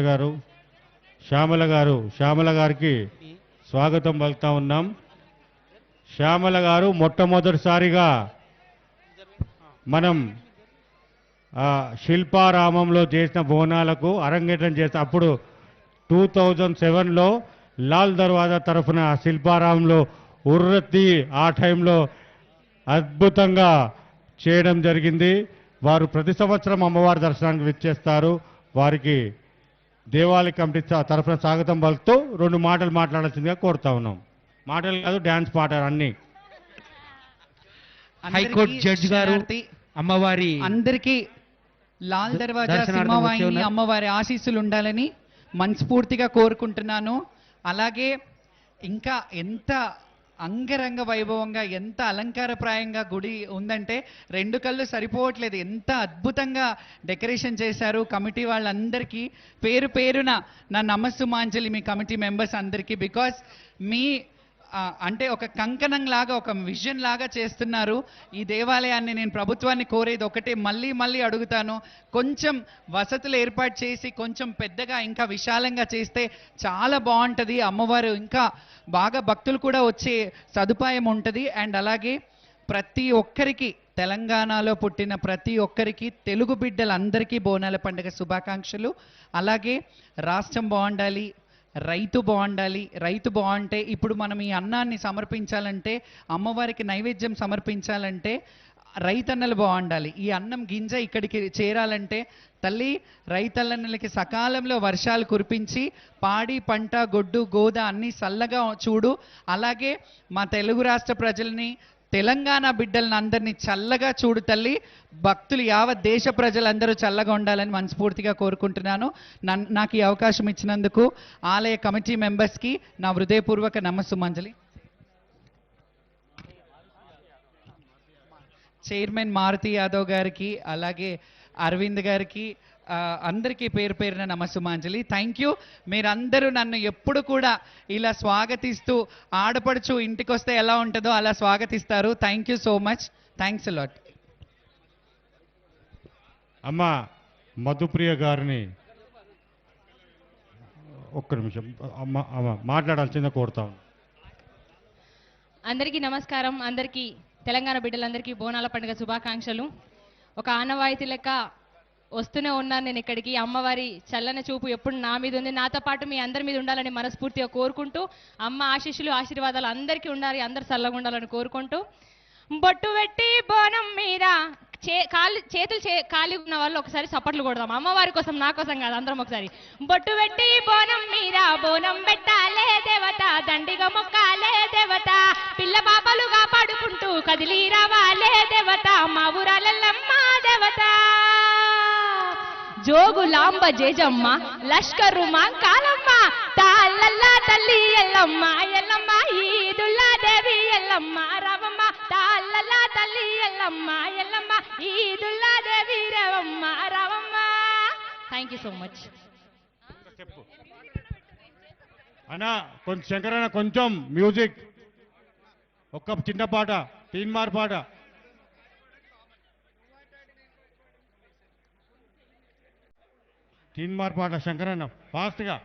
గారు శ్యామల గారు శ్యామల గారికి స్వాగతం పలుకుతా ఉన్నాం. శ్యామల గారు మొట్టమొదటిసారిగా మనం శిల్పారామంలో చేసిన బోనాలకు అరంగేటం చేసిన అప్పుడు టూ థౌజండ్ సెవెన్లో లాల్ దర్వాజా తరఫున శిల్పారామంలో ఉర్రత్తి ఆ టైంలో అద్భుతంగా చేయడం జరిగింది. వారు ప్రతి సంవత్సరం అమ్మవారి దర్శనానికి విచ్చేస్తారు. వారికి దేవాలయ కమిటీ తరఫున స్వాగతం పలుకుతూ రెండు మాటలు మాట్లాడాల్సిందిగా కోరుతా ఉన్నాం. మాటలు కాదు డ్యాన్స్ పాటలు అన్నీ. హైకోర్టు జడ్జి గారు అమ్మవారి అందరికీ లాల్ దర్వాజా సింహవాహిని. అమ్మవారి ఆశీస్సులు ఉండాలని మనస్ఫూర్తిగా కోరుకుంటున్నాను. అలాగే ఇంకా ఎంత అంగరంగ వైభవంగా ఎంత అలంకారప్రాయంగా గుడి ఉందంటే రెండు కళ్ళు సరిపోవట్లేదు. ఎంత అద్భుతంగా డెకరేషన్ చేశారు కమిటీ వాళ్ళందరికీ. పేరు పేరున నా నమస్సుమాంజలి మీ కమిటీ మెంబర్స్ అందరికీ. బికాస్ మీ అంటే ఒక కంకణం లాగా ఒక విజన్ లాగా చేస్తున్నారు. ఈ దేవాలయాన్ని నేను ప్రభుత్వాన్ని కోరేది ఒకటే మళ్ళీ మళ్ళీ అడుగుతాను. కొంచెం వసతులు ఏర్పాటు చేసి కొంచెం పెద్దగా ఇంకా విశాలంగా చేస్తే చాలా బాగుంటుంది. అమ్మవారు ఇంకా బాగా భక్తులు కూడా వచ్చే సదుపాయం ఉంటుంది. అండ్ అలాగే ప్రతి ఒక్కరికి తెలంగాణలో పుట్టిన ప్రతి ఒక్కరికి తెలుగు బిడ్డలందరికీ బోనాల పండుగ శుభాకాంక్షలు. అలాగే రాష్ట్రం బాగుండాలి. రైతు బాగుండాలి. రైతు బాగుంటే ఇప్పుడు మనం ఈ అన్నాన్ని సమర్పించాలంటే అమ్మవారికి నైవేద్యం సమర్పించాలంటే రైతన్నలు బాగుండాలి. ఈ అన్నం గింజ ఇక్కడికి చేరాలంటే తల్లి రైతన్నలకి సకాలంలో వర్షాలు కురిపించి పాడి పంట గొడ్డు గోద అన్నీ చల్లగా చూడు. అలాగే మా తెలుగు రాష్ట్ర ప్రజల్ని తెలంగాణ బిడ్డలను అందరినీ చల్లగా చూడు తల్లి. భక్తులు యావత్ దేశ ప్రజలందరూ చల్లగా ఉండాలని మనస్ఫూర్తిగా కోరుకుంటున్నాను. నన్ నాకు ఈ అవకాశం ఇచ్చినందుకు ఆలయ కమిటీ మెంబర్స్కి నా హృదయపూర్వక నమస్సుమంజలి చైర్మన్ మారుతి యాదవ్ గారికి అలాగే అరవింద్ గారికి అందరికీ పేరు పేరున నమస్సుమాంజలి. థ్యాంక్ యూ మీరందరూ నన్ను ఎప్పుడు కూడా ఇలా స్వాగతిస్తూ ఆడపడుచు ఇంటికి వస్తే ఎలా ఉంటుందో అలా స్వాగతిస్తారు. Thank you so much thanks lot అమ్మ మధుప్రియ గారిని ఒక్క నిమిషం. అమ్మ అమ్మ మాట్లాడాల్సిందే కోరుతా అందరికీ నమస్కారం. అందరికీ తెలంగాణ బిడ్డలందరికీ బోనాల పండుగ శుభాకాంక్షలు. ఒక ఆనవాయితీ లెక్క వస్తూనే ఉన్నాను నేను ఇక్కడికి. అమ్మవారి చల్లని చూపు ఎప్పుడు నా మీద ఉంది. నాతో పాటు మీ అందరి మీద ఉండాలని మనస్ఫూర్తిగా కోరుకుంటూ అమ్మ ఆశీస్సులు ఆశీర్వాదాలు అందరికీ ఉండాలి. అందరు చల్లగా ఉండాలని కోరుకుంటూ బొట్టు పెట్టి బోనం మీద చే కాలు చేతులు చే ఖాళీ ఉన్న వాళ్ళు ఒకసారి చప్పట్లు కొడదాం. అమ్మవారి కోసం నా కోసం కాదు అందరం ఒకసారి. బొట్టు పెట్టి బోనం మీద బోనం పెట్టాలే దేవత దండిగా మొక్కాలే దేవత. పిల్ల పాపలు కాపాడుకుంటూ కదిలి రావాలి. జోగులాంబ జేజమ్మ లష్కర్ మా కాలమ్మ తాళ్ళల్లా తల్లి ఎల్లమ్మ ఎల్లమ్మ ఈదుల్లా దేవి ఎల్లమ్మ రవమ్మ తాళ్ళల్లా తల్లి ఎల్లమ్మ ఎల్లమ్మ ఈదుల్లా దేవి Ravamma Ravamma. Thank you so much చెప్పు. అన్నా కొంచెం శంకరన్న కొంచెం మ్యూజిక్. ఒక్క చిన్న పాట తీన్మార్ పాట. తిన్మార్పాట శంకరన్న ఫాస్ట్గా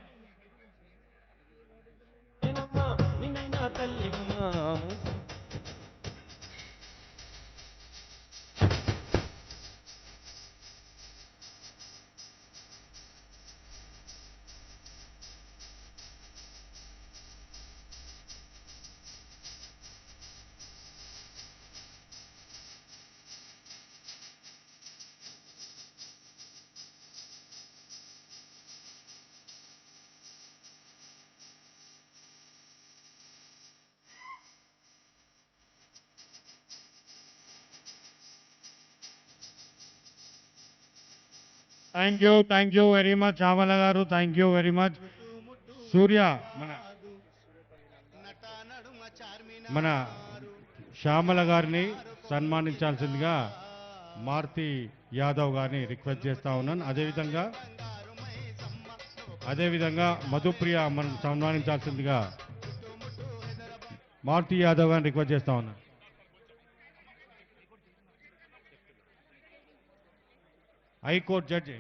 thank you thank you very much Chamala గారు thank you very much. Surya మన మన శ్యామల గారిని సన్మానించాల్సిందిగా మారుతి యాదవ్ గారిని రిక్వెస్ట్ చేస్తా ఉన్నాను. అదేవిధంగా అదేవిధంగా మధుప్రియ మనం సన్మానించాల్సిందిగా మారుతి యాదవ్ గారిని రిక్వెస్ట్ చేస్తా ఉన్నాను. High court judge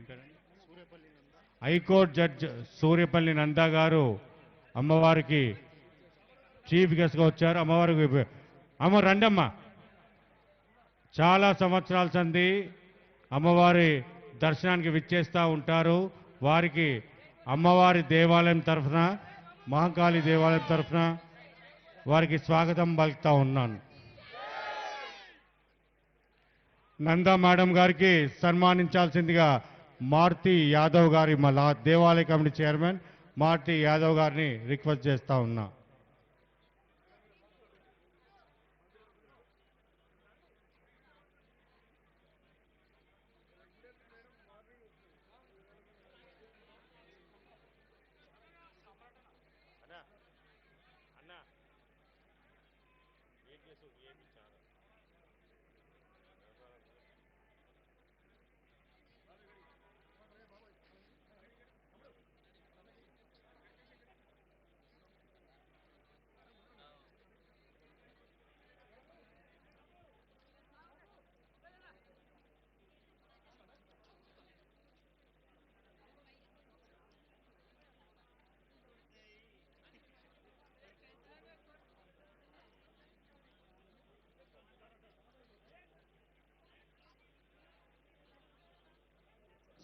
high court judge Suryapalli Nanda గారు అమ్మవారికి చీఫ్ గెస్ట్గా వచ్చారు. అమ్మవారికి అమ్మ రండమ్మ. చాలా సంవత్సరాల సంది అమ్మవారి దర్శనానికి విచ్చేస్తూ ఉంటారు. వారికి అమ్మవారి దేవాలయం తరఫున మహంకాళి దేవాలయం తరఫున వారికి స్వాగతం పలుకుతా ఉన్నాను. నందా మేడం గారికి సన్మానించాల్సిందిగా మారుతి యాదవ్ గారి మళ్ళా దేవాలయ కమిటీ చైర్మన్ మారుతి యాదవ్ గారిని రిక్వెస్ట్ చేస్తా ఉన్నా.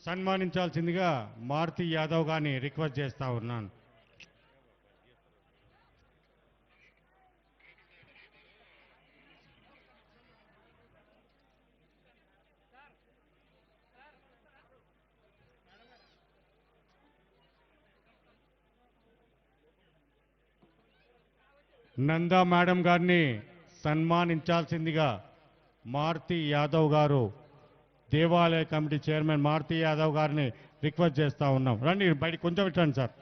సన్మానించాల్సిందిగా మారుతి యాదవ్ గారిని రిక్వెస్ట్ చేస్తా ఉన్నాను. నందా మేడం గారిని సన్మానించాల్సిందిగా మారుతి యాదవ్ గారు దేవాలయ కమిటీ చైర్మన్ మారుతి యాదవ్ గారిని రిక్వెస్ట్ చేస్తా ఉన్నాం. రండి బయట కొంచెం పెట్టండి సార్.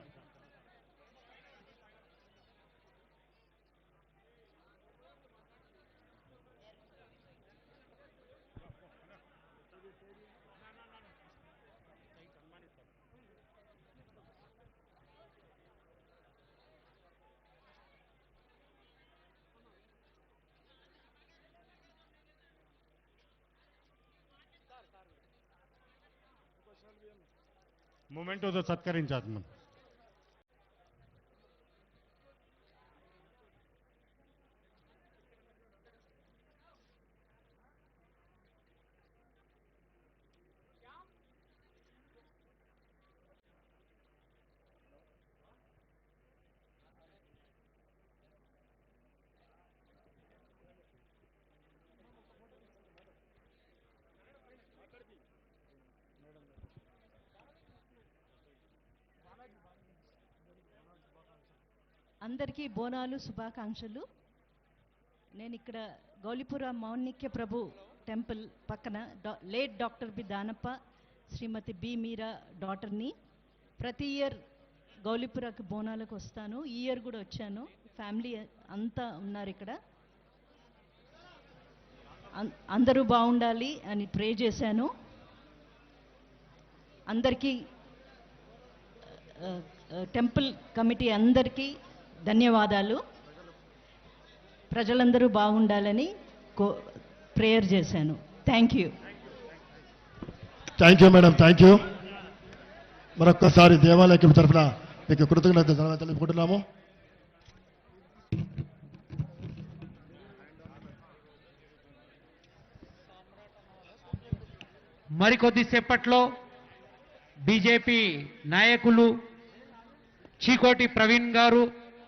మూమెంట్తో సత్కరించాలి అందరికీ బోనాలు శుభాకాంక్షలు. నేను ఇక్కడ గౌలిపుర మౌనిక్య ప్రభు టెంపుల్ పక్కన late doctor B Danappa Shrimati B Meera డాటర్ని. ప్రతి ఇయర్ గౌలిపురకు బోనాలకు వస్తాను. ఈ ఇయర్ కూడా వచ్చాను. ఫ్యామిలీ అంతా ఉన్నారు ఇక్కడ. అం- అందరూ బాగుండాలి అని ప్రే చేశాను. అందరికీ టెంపుల్ కమిటీ అందరికీ ధన్యవాదాలు. ప్రజలందరూ బాగుండాలని కో ప్రేయర్ చేశాను. Thank you. Thank you madam thank you. మరొక్కసారి దేవాలయం తరఫున మీకు కృతజ్ఞత తెలుపుకుంటున్నాము. మరికొద్ది సేపట్లో బీజేపీ నాయకులు చీకోటి ప్రవీణ్ గారు